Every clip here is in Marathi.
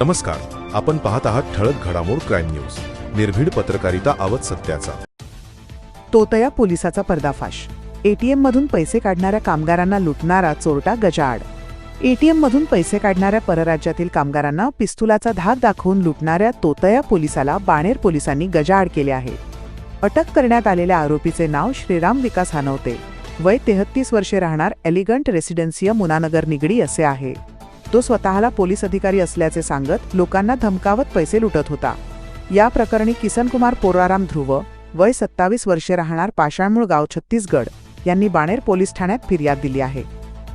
नमस्कार. आपण पाहत आहात ठळक घडामोड क्राईम न्यूज. निर्भीड पत्रकारिता आवत सत्याचा. तोतया पोलिसाचा पर्दाफाश. एटीएम मधून पैसे काढणाऱ्या कामगारांना लुटणारा चोरटा गजाआड. एटीएम मधून पैसे काढणाऱ्या परराज्यातील कामगारांना पिस्तुलाचा धाक दाखवून लुटणाऱ्या तोतया पोलिसाला बाणेर पोलिसांनी गजाआड केले आहे. अटक करण्यात आलेल्या आरोपीचे नाव श्रीराम विकास हानवते वय तेहत्तीस वर्षे राहणार एलिगंट रेसिडेन्सिया मुनानगर निगडी असे आहे. तो स्वतःला पोलीस अधिकारी असल्याचे सांगत लोकांना धमकावत पैसे लुटत होता. या प्रकरणी किसनकुमार पोराराम ध्रुव वय सत्तावीस वर्षे राहणार पाषाणमूळ गाव छत्तीसगड यांनी बाणेर पोलीस ठाण्यात फिर्याद दिली आहे.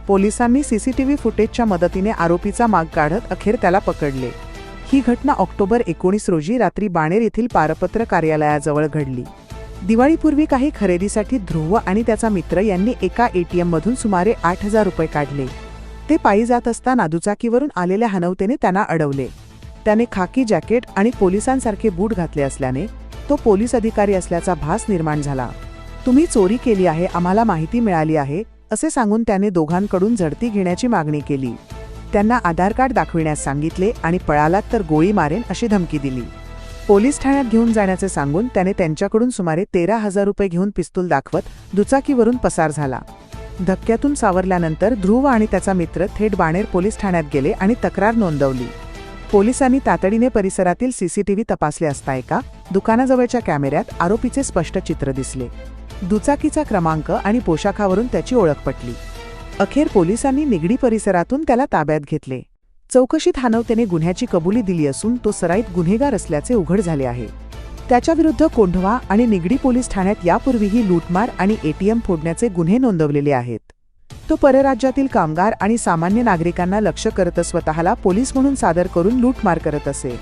पोलिसांनी सीसीटीव्ही फुटेजच्या मदतीने आरोपीचा माग काढत अखेर त्याला पकडले. ही घटना ऑक्टोबर एकोणीस रोजी रात्री बाणेर येथील पारपत्र कार्यालयाजवळ घडली. दिवाळीपूर्वी काही खरेदीसाठी ध्रुव आणि त्याचा मित्र यांनी एका एटीएममधून सुमारे आठ हजार रुपये काढले. ते पायी जात असताना दुचाकीवरून आलेल्या हनवतेने त्यांना अडवले. त्याने खाकी जॅकेट आणि पोलिसांसारखे बूट घातले असल्याने तो पोलीस अधिकारी असल्याचा भास निर्माण झाला. तुम्ही चोरी केली आहे आम्हाला माहिती मिळाली आहे असे सांगून त्याने दोघांकडून झडती घेण्याची मागणी केली. त्यांना आधार कार्ड दाखविण्यास सांगितले आणि पळालात तर गोळी मारेन अशी धमकी दिली. पोलीस ठाण्यात घेऊन जाण्याचे सांगून त्याने त्यांच्याकडून सुमारे तेरा हजार रुपये घेऊन पिस्तूल दाखवत दुचाकीवरून पसार झाला. धक्क्यातून सावरल्यानंतर ध्रुव आणि त्याचा मित्र थेट बाणेर पोलीस ठाण्यात गेले आणि तक्रार नोंदवली. पोलिसांनी तातडीने परिसरातील सीसीटीव्ही तपासले असता एका दुकानाजवळच्या कॅमेऱ्यात आरोपीचे स्पष्ट चित्र दिसले. दुचाकीचा क्रमांक आणि पोशाखावरून त्याची ओळख पटली. अखेर पोलिसांनी निगडी परिसरातून त्याला ताब्यात घेतले. चौकशीत हानवतेने गुन्ह्याची कबुली दिली असून तो सराईत गुन्हेगार असल्याचे उघड झाले आहे. त्याच्याविरुद्ध कोंढवा आणि निगडी पोलीस ठाण्यात यापूर्वीही लूटमार आणि एटीएम फोडण्याचे गुन्हे नोंदवलेले आहेत. तो परराज्यातील कामगार आणि सामान्य नागरिकांना लक्ष करत स्वतःला पोलीस म्हणून सादर करून लूटमार करत असे.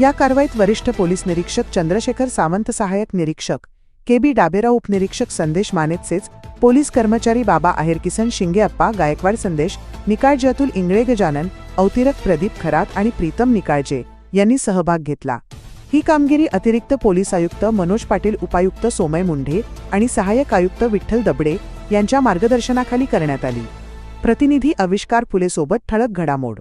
या कारवाईत वरिष्ठ पोलीस निरीक्षक चंद्रशेखर सावंत सहाय्यक निरीक्षक के बी डाबेराव उपनिरीक्षक संदेश मानेतसेच पोलीस कर्मचारी बाबा आहेर किसन शिंगे अप्पा गायकवाड संदेश निकाळजे अतुल इंगळे गजानन अवतिरक प्रदीप खरात आणि प्रीतम निकाळजे यांनी सहभाग घेतला. ही कामगिरी अतिरिक्त पोलीस आयुक्त मनोज पाटील उपायुक्त सोमय मुंढे आणि सहाय्यक आयुक्त विठ्ठल दबडे यांच्या मार्गदर्शनाखाली करण्यात आली. प्रतिनिधी आविष्कार फुलेसोबत ठळक घडामोड.